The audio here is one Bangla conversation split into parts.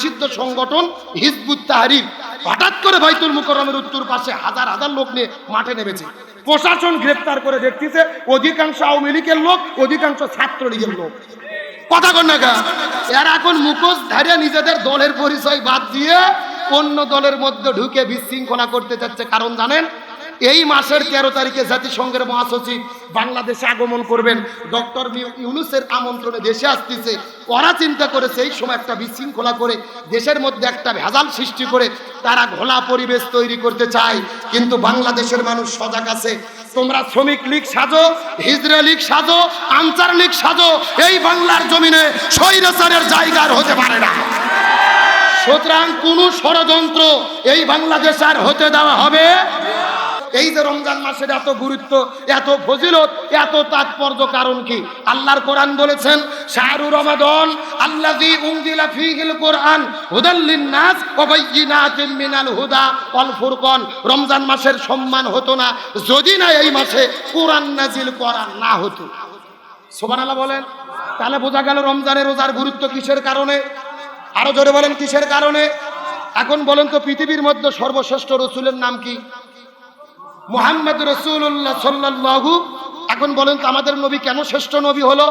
নিষিদ্ধ সংগঠন হিজবুত তাহারির। হঠাৎ করে বাইতুল মুকরমের উত্তর পাশে হাজার হাজার লোক নিয়ে মাঠে নেমেছে। প্রশাসন গ্রেপ্তার করে দেখতেছে, অধিকাংশ আওয়ামী লীগের লোক, অধিকাংশ ছাত্রলীগের লোক। কথা কন না এরা এখন মুখোশ ধারিয়ে নিজেদের দলের পরিচয় বাদ দিয়ে অন্য দলের মধ্যে ঢুকে বিশৃঙ্খলা করতে চাচ্ছে। কারণ জানেন এই মাসের তেরো তারিখে জাতিসংঘের মহাসচিব বাংলাদেশে আগমন করবেন। ডক্টর ইউনুসের আমন্ত্রণে দেশে আসতেছে। ওরা চিন্তা করেছে এই সময় একটা বিশৃঙ্খলা করে, দেশের মধ্যে একটা ভেজাল সৃষ্টি করে তারা ঘোলা পরিবেশ তৈরি করতে চায়। কিন্তু বাংলাদেশের মানুষ সজাগ আছে। তোমরা শ্রমিক লীগ সাজো, হিজরা লীগ সাজো, আনসার লীগ সাজো, এই বাংলার জমিনে স্বৈরাচারের জায়গার হতে পারে না। সুতরাং কোন ষড়যন্ত্র এই বাংলাদেশ আর হতে দেওয়া হবে এই যে রমজান মাসের এত গুরুত্ব, এত ফজিলত, এত তাৎপর্য কারণ কি? আল্লাহর কোরআন বলেছেন, শাহরু রমাদন আল্লাযী উনজিলা ফীহিল কোরআন হুদাল লিন-নাস ওয়া মিনাল হুদা ওয়াল ফুরকান। রমজান মাসের সম্মান হতো না, যদি না এই মাসে কোরআন নাজিল করা না হতো। সুবহানাল্লাহ বলেন, তাহলে বোঝা গেল রমজানের রোজার গুরুত্ব কিসের কারণে? আরও জোরে বলেন, কিসের কারণে? এখন বলেন তো পৃথিবীর মধ্যে সর্বশ্রেষ্ঠ রসুলের নাম কি? মোহাম্মদ রসুল্লাহ সাল্লাহু এখন বলেন তো আমাদের নবী কেন শ্রেষ্ঠ নবী হলো?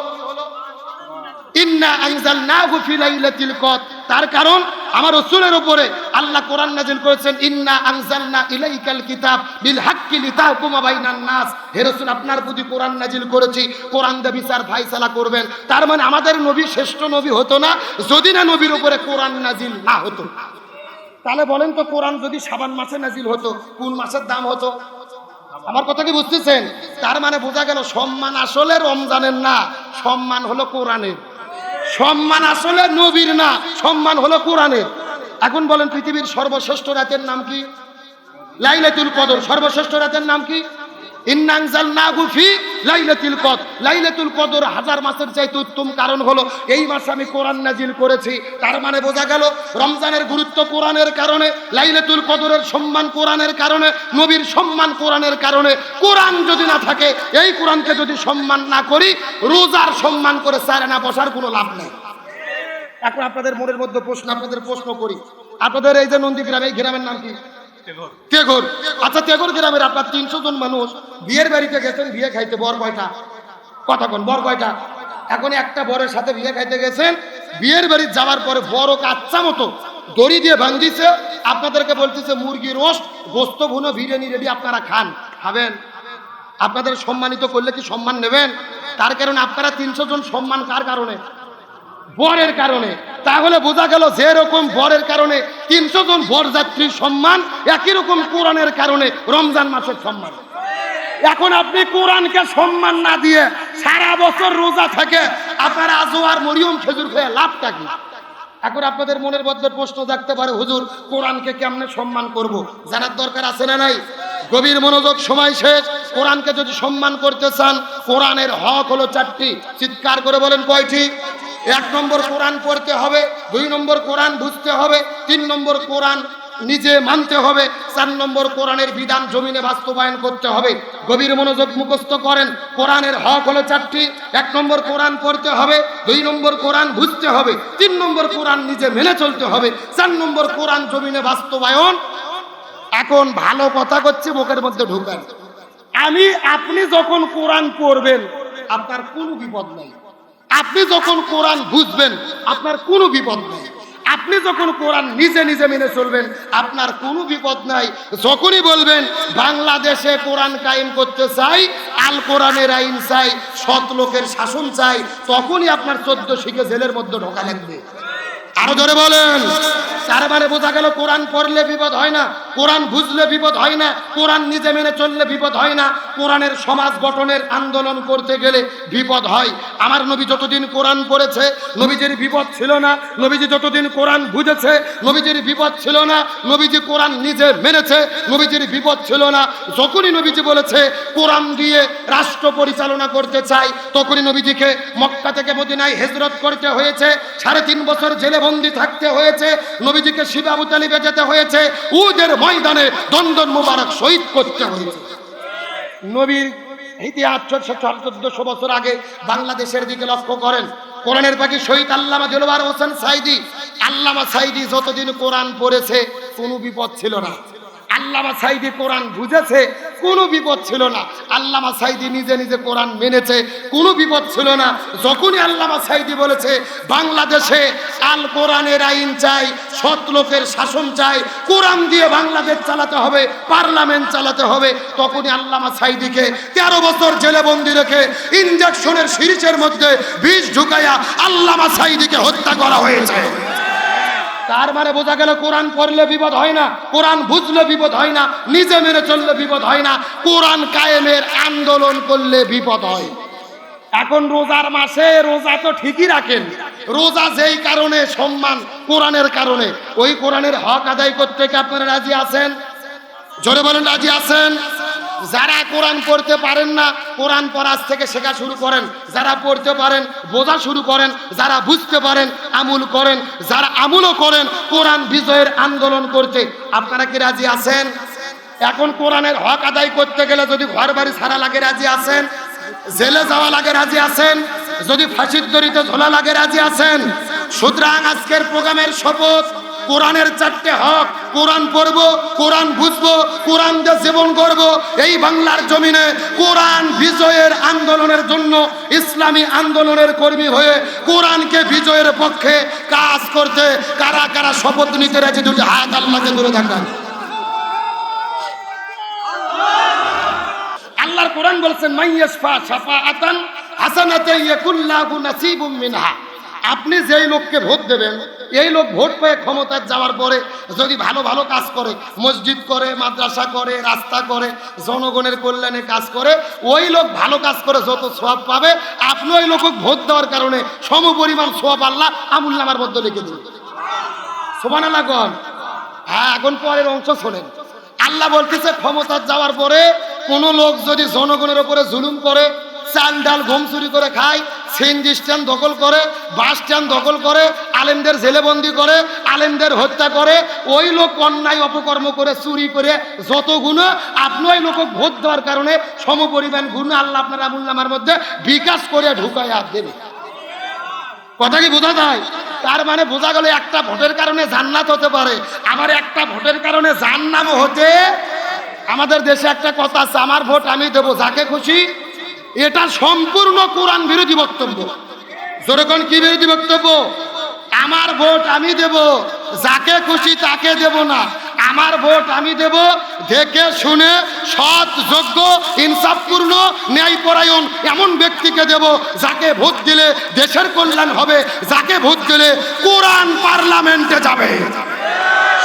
ইন্না আনজালনাহু ফি লাইলাতিল কদর। তার কারণ আমার রসুলের উপরে আল্লাহ কোরআন নাজিল করেছেন, ইন্না আনজালনা ইলাইকাল কিতাব বিল হাক্কি লিতাহকুমা বাইনান নাস। হে রাসূল, আপনার প্রতি কোরআন নাজিল করেছি, কোরআন দিয়ে বিচার ফায়সালা করবেন। তার মানে আমাদের নবী শ্রেষ্ঠ নবী হতো না, যদি না নবীর উপরে কোরআন নাজিল না হতো। তাহলে বলেন তো কোরআন যদি সাবান মাসে নাজিল হতো, কোন মাসের দাম হতো? আমার কথা কি বুঝতেছেন? তার মানে বোঝা গেল সম্মান আসলে রমজানের না, সম্মান হলো কোরআনের। সম্মান আসলে নবীর না, সম্মান হলো কোরআনের। এখন বলেন পৃথিবীর সর্বশ্রেষ্ঠ রাতের নাম কি? লাইলাতুল কদর, সর্বশ্রেষ্ঠ রাতের নাম কি? লাইলাতুল কদ লাইলাতুল কদর হাজার মাসের চাইতে উত্তম কারণ হলো, এই মাসে আমি কোরআন নাজিল করেছি। তার মানে বোঝা গেল, রমজানের গুরুত্ব কোরআনের কারণে, লাইলাতুল কদরের সম্মান কোরআনের কারণে, নবীর সম্মান কোরআনের কারণে। কোরআন যদি না থাকে, এই কোরআনকে যদি সম্মান না করি, রোজার সম্মান করে সারে না বসার কোনো লাভ নেই। এখন আপনাদের মনের মধ্যে প্রশ্ন, আপনাদের প্রশ্ন করি। আপনাদের এই যে নন্দীগ্রাম, এই গ্রামের নাম কি? তেঘর আচ্ছা তেঘর গ্রামের আপনার তিনশো জন মানুষ বিয়ের বাড়িতে গেছেন, বিয়ে খাইতে বর কয়টা? কথা বর কয়টা? এখন একটা বরের সাথে বিয়ে খাইতে গেছেন, বিয়ের বাড়ি যাওয়ার পরে বড় কাচ্চা মতো দড়ি দিয়ে ভাঙিছে, আপনাদেরকে বলতেছে, মুরগি রোস্ট, গোস্ত, ভুনো, বিরিয়ানি রেডি আপনারা খান। খাবেন? আপনাদের সম্মানিত করলে কি সম্মান নেবেন? তার কারণে আপনারা তিনশো জন সম্মান কার কারণে? বরের কারণে। তাহলে বোঝা গেল যে রকম বরের কারণে তিনশো জন বরযাত্রীর সম্মান একই রকম কোরআনের কারণে রমজান মাসের সম্মান। এখন আপনি কোরআনকে সম্মান না দিয়ে সারা বছর রোজা থাকে, আপনার আজও আর মরিয়ম খেজুর খেয়ে লাভটা কি? এখন আপনাদের মনের মধ্যে প্রশ্ন থাকতে পারে, হুজুর, কোরআনকে কেমনে সম্মান করব? জানার দরকার আছে না নাই? গভীর মনোযোগ, সময় শেষ। কোরআনকে যদি সম্মান করতে চান, কোরআনের হক হলো চারটি। চিৎকার করে বলেন কয়টি? এক নম্বর কোরআন পড়তে হবে, দুই নম্বর কোরআন বুঝতে হবে, তিন নম্বর কোরআন নিজে মানতে হবে, চার নম্বর কোরআনের বিধান জমিনে বাস্তবায়ন করতে হবে। গভীর মনোযোগ মুখস্থ করেন, কোরআনের হক হলো চারটি, এক নম্বর কোরআন পড়তে হবে, দুই নম্বর কোরআন বুঝতে হবে, তিন নম্বর কোরআন নিজে মেনে চলতে হবে, চার নম্বর কোরআন জমিনে বাস্তবায়ন। এখন ভালো কথা করছে মুখের মধ্যে ঢুকান। আমি, আপনি যখন কোরআন পড়বেন, আপনার কোনো বিপদ নাই। আপনি যখন কোরআন বুঝবেন, আপনার কোনো বিপদ নাই। আপনি যখন কোরআন নিজে নিজে মেনে চলবেন, আপনার কোনো বিপদ নাই। যখনই বলবেন, বাংলাদেশে কোরআন কায়েম করতে চাই, আল কোরআনের আইন চাই, সৎ লোকের শাসন চাই, তখনই আপনার চোদ্দ শিখে জেলের মধ্যে ঢোকা লাগবে। আরও ধরে বলেন। তার মানে বোঝা গেল, কোরআন পড়লে বিপদ হয় না। কোরআন বুঝলে বিপদ হয় না, কোরআন নিজে মেনে চললে বিপদ হয় না, কোরআনের সমাজ গঠনের আন্দোলন করতে গেলে বিপদ হয়। আমার নবী যতদিন কোরআন পড়েছে, নবীজির বিপদ ছিল না, নবীজি যতদিন কোরআন বুঝেছে, নবীজির বিপদ ছিল না, নবীজি কোরআন নিজে মেনেছে, নবীজির বিপদ ছিল না। যখনই নবীজি বলেছে, কোরআন দিয়ে রাষ্ট্র পরিচালনা করতে চাই, তখনই নবীজিকে মক্কা থেকে মদিনায় হেজরত করতে হয়েছে, সাড়ে তিন বছর জেলে বন্দি থাকতে হয়েছে, নবীজিকে শিবাবু তালিবে যেতে হয়েছে উদের ময়দানে দন্দন মুবারক শহীদ করতে হয়েছে। নবীর ইতিহাস চোদ্দশো বছর আগে বাংলাদেশের দিকে লক্ষ্য করেন। কোরআনের পাখি শহীদ আল্লামা জলবার হোসেন সাইদি। আল্লামা সাইদি যতদিন কোরআন পড়েছে, কোনো বিপদ ছিল না। আল্লামা সাইদি কোরআন বুঝেছে কোনো বিপদ ছিল না। আল্লামা সাইদি নিজে নিজে কোরআন মেনেছে, কোনো বিপদ ছিল না। যখনই আল্লামা সাইদি বলেছে, বাংলাদেশে আল কোরআনের আইন চাই, সৎ লোকের শাসন চাই, কোরআন দিয়ে বাংলাদেশ চালাতে হবে, পার্লামেন্ট চালাতে হবে, তখনই আল্লামা সাইদিকে তেরো বছর জেলে বন্দি রেখে ইঞ্জেকশনের সিরিজের মধ্যে বিষ ঢুকাইয়া আল্লামা সাইদিকে হত্যা করা হয়েছে। তার মানে বোঝা গেল কোরআন পড়লে বিপদ হয় না, কোরআন বুঝলে বিপদ হয় না, নিজে মেনে চললে বিপদ হয় না, কোরআন কায়েমের আন্দোলন করলে বিপদ হয়। এখন রোজার মাসে রোজা তো ঠিকই রাখেন, রোজা যেই কারণে সম্মান কোরআনের কারণে, ওই কোরআনের হক আদায় করতে কি আপনারা রাজি আছেন? জোরে বলেন, রাজি আছেন? যারা কোরআন পড়তে পারেন না, কোরআন পড়ার থেকে শেখা শুরু করেন, যারা পড়তে পারেন, বোঝা শুরু করেন, যারা বুঝতে পারেন, আমুল করেন, যারা আমুলও করেন, কোরআন বিজয়ের আন্দোলন করতে। আপনারা কি রাজি আছেন? এখন কোরআনের হক আদায় করতে গেলে যদি ঘর বাড়ি ছাড়া লাগে রাজি আছেন? জেলে যাওয়া লাগে রাজি আছেন? যদি ফাঁসির দড়িতে ঝোলা লাগে রাজি আছেন? সুতরাং আজকের প্রোগ্রামের শপথ কোরআনের চারটে হক। কোরআন পড়ব, কোরআন বুঝব, কোরআন দিয়ে জীবন করব এই বাংলার জমিনে কোরআন বিজয়ের আন্দোলনের জন্য ইসলামী আন্দোলনের কর্মী হয়ে কোরআনকে বিজয়ের পক্ষে কাজ করতে কারা কারা শপথ নিতে রয়েছে দুটি হাত আল্লাহকে দূরে থাকান। আল্লাহর কোরআন বলছেন মাইয়াসফা শাফাআতান হাসানাতে ইয়াকুল্লাহু নাসিবুম মিনহা। আপনি যেই লোককে ভোট দেবেন, এই লোক ভোট পেয়ে ক্ষমতায় যাওয়ার পরে যদি ভালো ভালো কাজ করে, মসজিদ করে, মাদ্রাসা করে, রাস্তা করে, জনগণের কল্যাণে কাজ করে, ওই লোক ভালো কাজ করে যত সোয়াব পাবে, আপনি ওই লোক ভোট দেওয়ার কারণে সম পরিমাণ সোয়াব আল্লাহ আমুল্লামার মধ্যে লিখে দিন সোমান আল্লাহ গণ হ্যাঁ এখন পরের অংশ শোনেন। আল্লাহ বলতেছে ক্ষমতার যাওয়ার পরে কোনো লোক যদি জনগণের ওপরে জুলুম করে চাল ডাল ঘুম চুরি করে খায় সিএনজি স্ট্যান্ড দখল করে, বাস স্ট্যান্ড দখল করে, আলেমদের জেলেবন্দি করে, আলেমদের হত্যা করে, ওই লোক অন্যায় অপকর্ম করে, চুরি করে, যত গুণ আপনি লোক ভোট দেওয়ার কারণে সমপরিমাণ গুণ আল্লাহ আপনার আমুল্লামার মধ্যে বিকাশ করে ঢুকায় হাত দেবে। কথা কি বোঝা যায়? তার মানে বোঝা গেল একটা ভোটের কারণে জান্নাত হতে পারে, আবার একটা ভোটের কারণে জান্নামও হতে আমাদের দেশে একটা কথা আছে, আমার ভোট আমি দেবো, যাকে খুশি এটা সম্পূর্ণ কোরআন বিরোধী বক্তব্য। যেরকম কি বিরোধী বক্তব্য? আমার ভোট আমি দেব, যাকে খুশি তাকে দেব না। আমার ভোট আমি দেব, দেখে শুনে সৎ, যোগ্য, ইনসাফপূর্ণ, ন্যায়পরায়ণ এমন ব্যক্তিকে দেব, যাকে ভোট দিলে দেশের কল্যাণ হবে, যাকে ভোট দিলে কোরআন পার্লামেন্টে যাবে।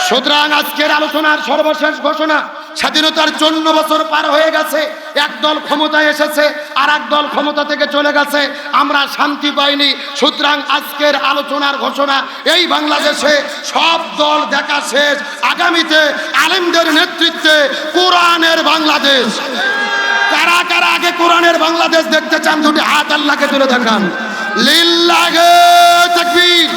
সুতরাং আজকের আলোচনার সর্বশেষ ঘোষণা স্বাধীনতার চন্ন বছর পার হয়ে গেছে এক দল ক্ষমতায় এসেছে আর এক দল ক্ষমতা থেকে চলে গেছে। আমরা শান্তি পাইনি। সুতরাং আজকের আলোচনার ঘোষণা, এই বাংলাদেশে সব দল দেখা শেষ। আগামীতে আলেমদের নেতৃত্বে কোরআনের বাংলাদেশ। কারা কারা আগে কোরআনের বাংলাদেশ দেখতে চান, দুটি হাত আল্লাহকে তুলে দেখান। লিল্লাহে তাকবীর।